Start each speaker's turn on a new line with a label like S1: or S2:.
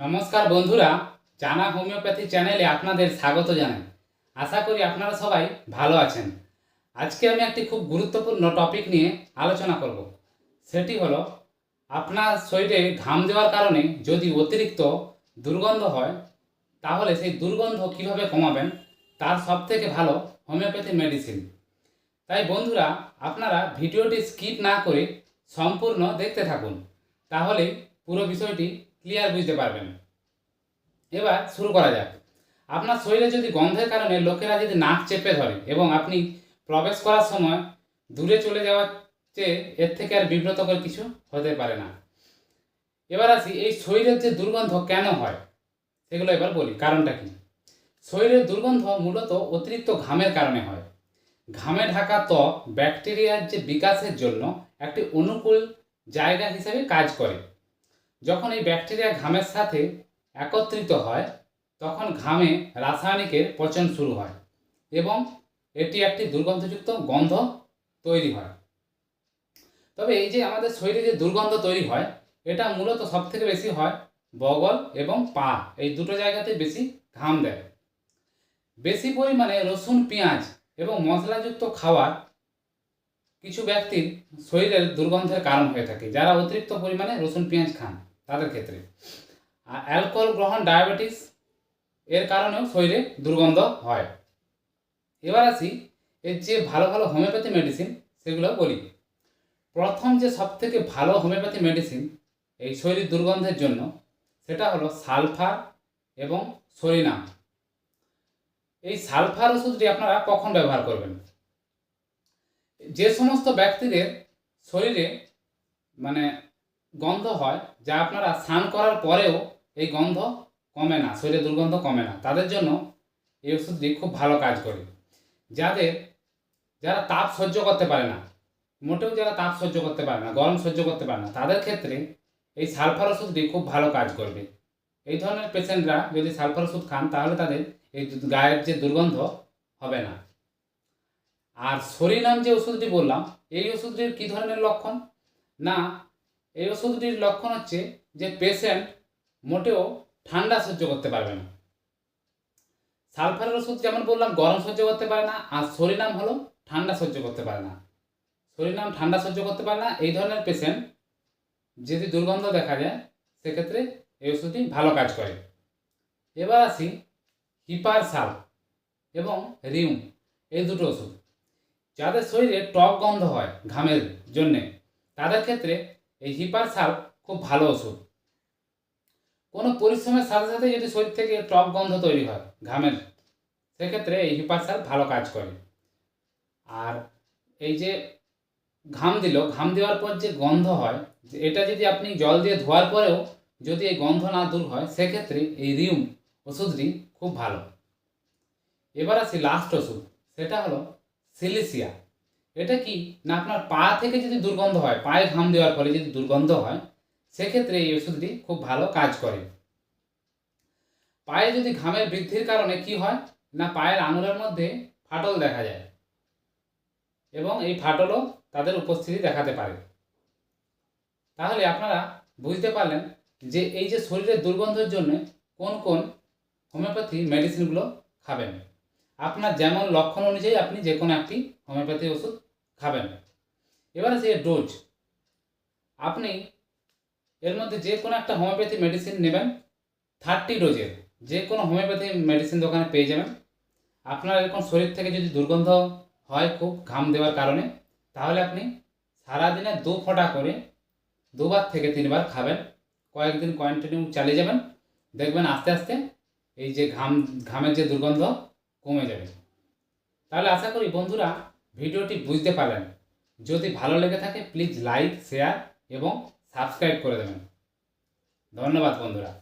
S1: নমস্কার বন্ধুরা, জানা হোমিওপ্যাথি চ্যানেলে আপনাদের স্বাগত জানাই। আশা করি আপনারা সবাই ভালো আছেন। আজকে আমি একটি খুব গুরুত্বপূর্ণ টপিক নিয়ে আলোচনা করব। সেটি হলো, আপনার শরীরে ঘাম দেওয়ার কারণে যদি অতিরিক্ত দুর্গন্ধ হয়, তাহলে সেই দুর্গন্ধ কীভাবে কমাবেন? তার সব থেকে ভালো হোমিওপ্যাথি মেডিসিন। তাই বন্ধুরা, আপনারা ভিডিওটি স্কিপ না করে সম্পূর্ণ দেখতে থাকুন। তাহলে পুরো বিষয়টি ক্লিয়ার বুঝতে পারবেন। এবার শুরু করা যাক। আপনার শরীরে যদি গন্ধের কারণে লোকেরা যদি নাক চেপে ধরে এবং আপনি প্রবেশ করার সময় দূরে চলে যাওয়ার চেয়ে এর থেকে আর বিব্রতকর কিছু হতে পারে না। এবার আসি, এই শরীরের যে দুর্গন্ধ কেন হয়? সেগুলো এবার বলি। কারণটা কি? শরীরের দুর্গন্ধ মূলত অতিরিক্ত ঘামের কারণে হয়। ঘামে ঢাকা ত্বক ব্যাকটেরিয়ার যে বিকাশের জন্য একটি অনুকূল জায়গা হিসেবে কাজ করে। যখন এই ব্যাকটেরিয়া ঘামের সাথে একত্রিত হয়, তখন ঘামে রাসায়নিকের পচন শুরু হয় এবং এটি একটি দুর্গন্ধযুক্ত গন্ধ তৈরি হয়। তবে এই যে আমাদের শরীরে যে দুর্গন্ধ তৈরি হয়, এটা মূলত সব থেকে বেশি হয় বগল এবং পা। এই দুটো জায়গাতে বেশি ঘাম দেয়। বেশি পরিমাণে রসুন, পেঁয়াজ এবং মশলাযুক্ত খাবার কিছু ব্যক্তির শরীরের দুর্গন্ধের কারণ হয়ে থাকে, যারা অতিরিক্ত পরিমাণে রসুন, পেঁয়াজ খান। তাদের ক্ষেত্রে। আর অ্যালকোহল গ্রহণ ডায়াবেটিস, এর কারণেও শরীরে দুর্গন্ধ হয়। এবার আসি এর যে ভালো ভালো হোমিওপ্যাথি মেডিসিন, সেগুলো বলি। প্রথম যে সব থেকে ভালো হোমিওপ্যাথি মেডিসিন এই শরীর দুর্গন্ধের জন্য, সেটা হলো সালফার এবং সরিনাম এই সালফার ওষুধটি আপনারা কখন ব্যবহার করবেন? যে সমস্ত ব্যক্তিদের শরীরে মানে গন্ধ হয়, যা আপনারা স্নান করার পরেও এই গন্ধ কমে না শরীরে দুর্গন্ধ কমে না। তাদের জন্য এই ওষুধটি খুব ভালো কাজ করে। যাদের, যারা তাপ সহ্য করতে পারে না, মোটেও যারা তাপ সহ্য করতে পারে না, গরম সহ্য করতে পারে না, তাদের ক্ষেত্রে এই সালফার ওষুধটি খুব ভালো কাজ করবে। এই ধরনের পেশেন্টরা যদি সালফার ওষুধ খান, তাহলে তাদের এই গায়ের যে দুর্গন্ধ হবে না। আর সরিনাম যে ওষুধটি বললাম, এই ওষুধটির কী ধরনের লক্ষণ? না এই ওষুধটির লক্ষণ হচ্ছে যে পেশেন্ট মোটেও ঠান্ডা সহ্য করতে পারবে না। সালফারের ওষুধ যেমন বললাম, গরম সহ্য করতে পারে না, আর সরিনাম হলো ঠান্ডা সহ্য করতে পারে না। সরিনাম ঠান্ডা সহ্য করতে পারে না, এই ধরনের পেশেন্ট যদি দুর্গন্ধ দেখা যায়, সেক্ষেত্রে এই ওষুধটি ভালো কাজ করে। এবার আসি হিপার সাল এবং রিউম, এই দুটো ওষুধ। যাদের শরীরে টক গন্ধ হয় ঘামের জন্যে, তাদের ক্ষেত্রে এই হিপার সাল খুব ভালো ওষুধ। কোনো পরিশ্রমের সাথে সাথে যদি শরীর থেকে টক গন্ধ তৈরি হয়, ঘামের, সেক্ষেত্রে এই হিপার সাল ভালো কাজ করে। আর এই যে ঘাম দিল, ঘাম দেওয়ার পর যে গন্ধ হয় এটা যদি আপনি জল দিয়ে ধোয়ার পরেও যদি এই গন্ধ না দূর হয়, সেক্ষেত্রে এই রিউম ওষুধটি খুব ভালো। এবার আসি লাস্ট ওষুধ, সেটা হলো সিলিসিয়া এটা কি? না, আপনার পা থেকে যদি দুর্গন্ধ হয়, পায়ে ঘাম দেওয়ার ফলে যদি দুর্গন্ধ হয়, সেক্ষেত্রে এই ওষুধটি খুব ভালো কাজ করে। পায়ে যদি ঘামের বৃদ্ধির কারণে কি হয়? না, পায়ের আঙুলের মধ্যে ফাটল দেখা যায় এবং এই ফাটলও তাদের উপস্থিতি দেখাতে পারে। তাহলে আপনারা বুঝতে পারলেন যে এই যে শরীরের দুর্গন্ধের জন্য কোন কোন হোমিওপ্যাথি মেডিসিনগুলো খাবেন। আপনার যেমন লক্ষণ অনুযায়ী আপনি যে কোনো একটি হোমিওপ্যাথি ওষুধ খাবেন এবার আছে ডোজ আপনি এর মধ্যে যে কোনো একটা হোমিওপ্যাথি মেডিসিন নেবেন থার্টি ডোজের যে কোনো হোমিওপ্যাথি মেডিসিন দোকানে পেয়ে যাবেন। আপনার এরকম শরীর থেকে যদি দুর্গন্ধ হয়, খুব ঘাম দেওয়ার কারণে, তাহলে আপনি সারাদিনে দু ফোঁটা করে দুবার থেকে তিনবার খাবেন। কয়েকদিন কন্টিনিউ চালিয়ে যাবেন। দেখবেন আস্তে আস্তে এই যে ঘাম, ঘামের যে দুর্গন্ধ কমে যাবে। তাহলে আশা করি বন্ধুরা ভিডিওটি বুঝতে পারলেন। যদি ভালো লেগে থাকে প্লিজ লাইক শেয়ার এবং সাবস্ক্রাইব করে দেবেন। ধন্যবাদ বন্ধুরা।